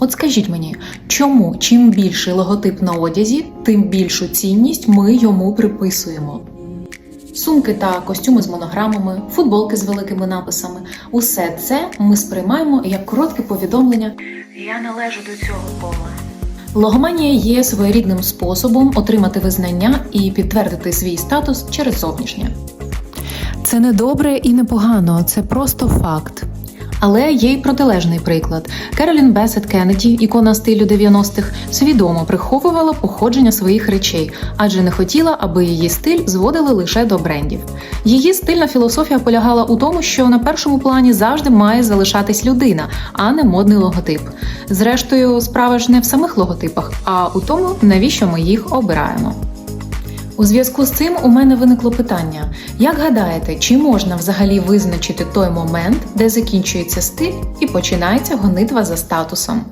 От скажіть мені, чому чим більший логотип на одязі, тим більшу цінність ми йому приписуємо? Сумки та костюми з монограмами, футболки з великими написами усе це ми сприймаємо як коротке повідомлення Я належу до цього кола. Логоманія є своєрідним способом отримати визнання і підтвердити свій статус через зовнішнє. Це не добре і не погано, це просто факт. Але є й протилежний приклад. Керолін Бесет Кеннеді, ікона стилю 90-х, свідомо приховувала походження своїх речей, адже не хотіла, аби її стиль зводили лише до брендів. Її стильна філософія полягала у тому, що на першому плані завжди має залишатись людина, а не модний логотип. Зрештою, справа ж не в самих логотипах, а у тому, навіщо ми їх обираємо. У зв'язку з цим у мене виникло питання: як гадаєте, чи можна взагалі визначити той момент, де закінчується стиль і починається гонитва за статусом?